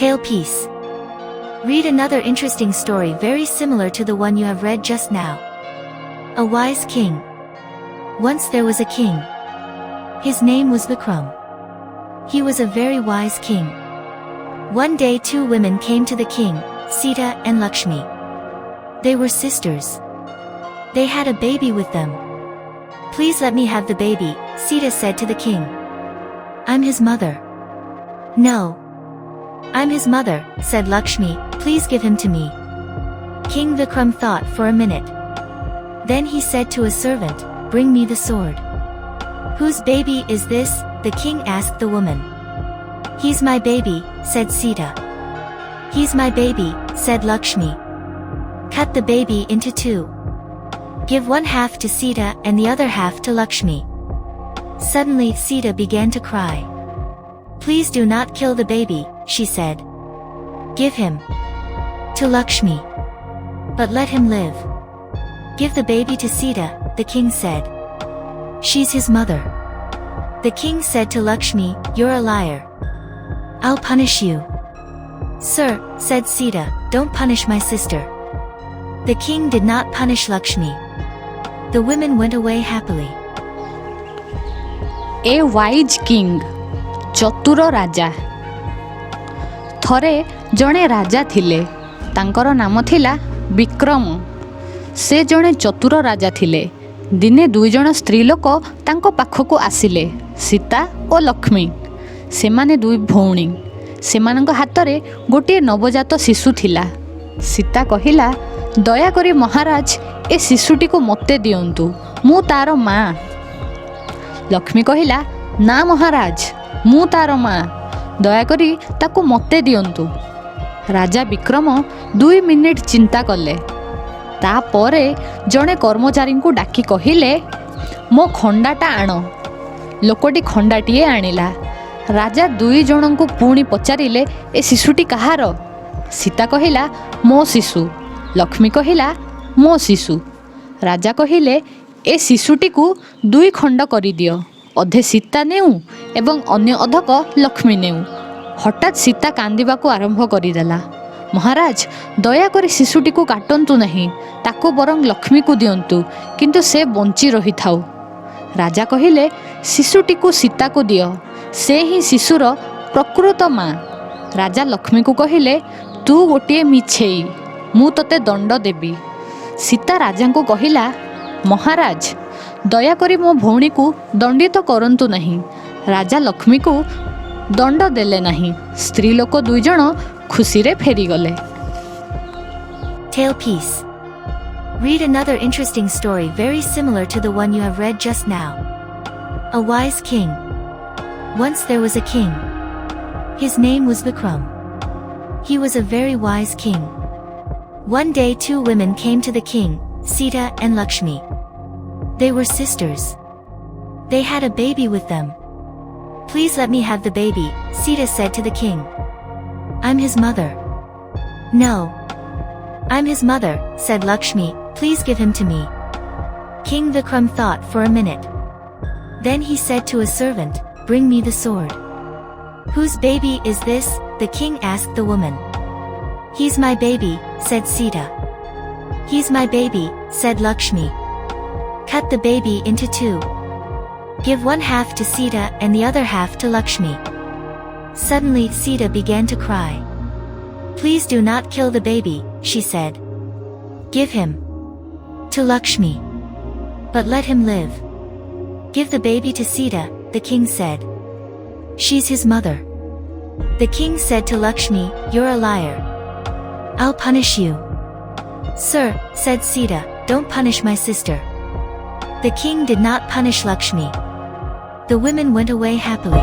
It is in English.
Tail Piece. Read another interesting story very similar to the one you have read just now. A Wise King. Once there was a king. His name was Vikram. He was a very wise king. One day two women came to the king, Sita and Lakshmi. They were sisters. They had a baby with them. Please let me have the baby, Sita said to the king. I'm his mother. No. I'm his mother, said Lakshmi, please give him to me. King Vikram thought for a minute. Then he said to his servant, bring me the sword. Whose baby is this? The king asked the woman. He's my baby, said Sita. He's my baby, said Lakshmi. Cut the baby into two. Give one half to Sita and the other half to Lakshmi. Suddenly Sita began to cry. Please do not kill the baby, she said. Give him to Lakshmi. But let him live. Give the baby to Sita, the king said. She's his mother. The king said to Lakshmi, You're a liar. I'll punish you. Sir, said Sita, don't punish my sister. The king did not punish Lakshmi. The women went away happily. A wise king. ଚତୁର ରାଜା। ଥରେ ଜଣେ ରାଜା ଥିଲେ। ତାଙ୍କର ନାମ ଥିଲା ବିକ୍ରମ। ସେ ଜଣେ ଚତୁର ରାଜା ଥିଲେ। ଦିନେ ଦୁଇ ଜଣ ସ୍ତ୍ରୀ ଲୋକ ତାଙ୍କ ପାଖକୁ ଆସିଲେ ସୀତା ଓ ଲକ୍ଷ୍ମୀ। ସେମାନେ ଦୁଇ ଭଉଣୀ। ସେମାନଙ୍କ ହାତରେ ଗୋଟିଏ ନବଜାତ ଶିଶୁ ଥିଲା। ସୀତା କହିଲା ଦୟାକରି ମହାରାଜ ଏ ଶିଶୁଟିକୁ ମୋତେ ଦିଅନ୍ତୁ ମୁଁ ତାର ମାଆ ଲକ୍ଷ୍ମୀ କହିଲା ନା ମହାରାଜ ମୁଁ ତାର ମା। ଦୟାକରି ତାକୁ ମୋତେ ଦିଅନ୍ତୁ। ରାଜା ବିକ୍ରମ ଦୁଇ ମିନିଟ୍ ଚିନ୍ତା କଲେ। ତାପରେ ଜଣେ କର୍ମଚାରୀଙ୍କୁ ଡାକି କହିଲେ ମୋ ଖଣ୍ଡାଟା ଆଣ। ଲୋକଟି ଖଣ୍ଡାଟିଏ ଆଣିଲା। ରାଜା ଦୁଇ ଜଣଙ୍କୁ ପୁଣି ପଚାରିଲେ ଏ ଶିଶୁଟି କାହାର ସୀତା କହିଲା ମୋ ଶିଶୁ ଲକ୍ଷ୍ମୀ କହିଲା ମୋ ଶିଶୁ ରାଜା କହିଲେ ଏ ଶିଶୁଟିକୁ ଦୁଇ ଖଣ୍ଡ କରିଦିଅ। ଅଧେ ସୀତା ନେଉ ଏବଂ ଅନ୍ୟ ଅଧକ ଲକ୍ଷ୍ମୀ ନେଉ। ହଠାତ୍ ସୀତା କାନ୍ଦିବାକୁ ଆରମ୍ଭ କରିଦେଲା। ମହାରାଜ ଦୟାକରି ଶିଶୁଟିକୁ କାଟନ୍ତୁ ନାହିଁ ତାକୁ ବରଂ ଲକ୍ଷ୍ମୀକୁ ଦିଅନ୍ତୁ କିନ୍ତୁ ସେ ବଞ୍ଚି ରହିଥାଉ। ରାଜା କହିଲେ ଶିଶୁଟିକୁ ସୀତାକୁ ଦିଅ ସେ ହିଁ ଶିଶୁର ପ୍ରକୃତ ମା। ରାଜା ଲକ୍ଷ୍ମୀକୁ କହିଲେ ତୁ ଗୋଟିଏ ମିଛେଇ ମୁଁ ତୋତେ ଦଣ୍ଡ ଦେବି। ସୀତା ରାଜାଙ୍କୁ କହିଲା ମହାରାଜ ଦୟାକରି ମୋ ଭଉଣୀକୁ ଦଣ୍ଡିତ କରନ୍ତୁ ନାହିଁ ରାଜା ଲକ୍ଷ୍ମୀକୁ ଦଣ୍ଡ ଦେଲେ ନାହିଁ ସ୍ତ୍ରୀ ଲୋକ ଦୁଇ ଜଣ ଖୁସିରେ ଫେରିଗଲେ Tail Piece. Read another interesting story very similar to the one you have read just now. A Wise King. Once there was a king. His name was Vikram. He was a very wise king. One day two women came to the king, Sita and Lakshmi. They were sisters. They had a baby with them. Please let me have the baby, Sita said to the king. I'm his mother. No. I'm his mother, said Lakshmi, please give him to me. King Vikram thought for a minute. Then he said to his servant, bring me the sword. Whose baby is this? The king asked the woman. He's my baby, said Sita. He's my baby, said Lakshmi. Cut the baby into two. Give one half to Sita and the other half to Lakshmi. Suddenly Sita began to cry. Please do not kill the baby, she said. Give him to Lakshmi. But let him live. Give the baby to Sita, the king said. She's his mother. The king said to Lakshmi, You're a liar. I'll punish you. Sir, said Sita, don't punish my sister. The king did not punish Lakshmi. The women went away happily.